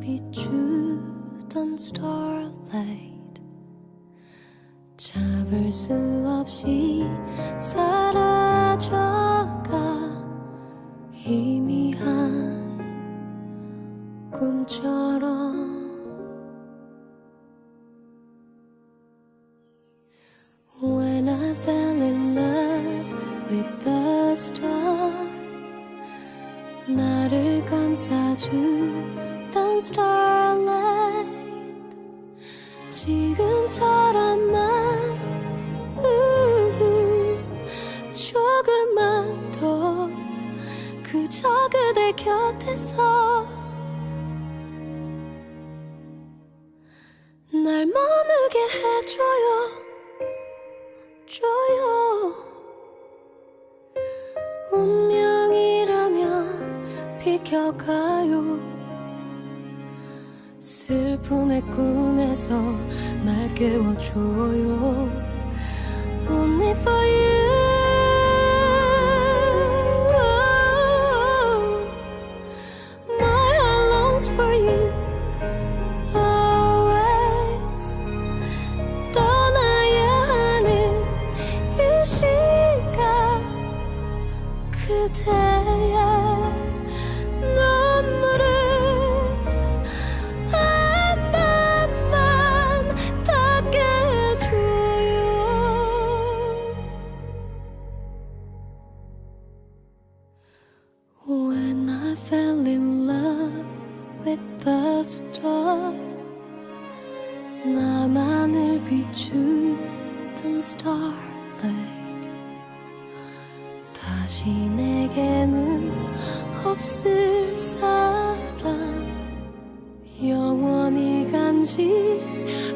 비추던 starlight 잡을 수 없이 사라져가 희미한 꿈처럼 When I fell in love with the star 나를 감싸주 starlight. 지금처럼만 조금만 더 그저 그대 곁에서 날 머무게 해줘요. 줘요. 운명이라면 비켜가요 슬픔의 꿈에서 날 깨워줘요 Only for you My heart longs for you Always 떠나야 하는 이 시간 그대 fell in love with the star 나만을 비추던 starlight 다시 내게는 없을 사람 영원히 간직할 수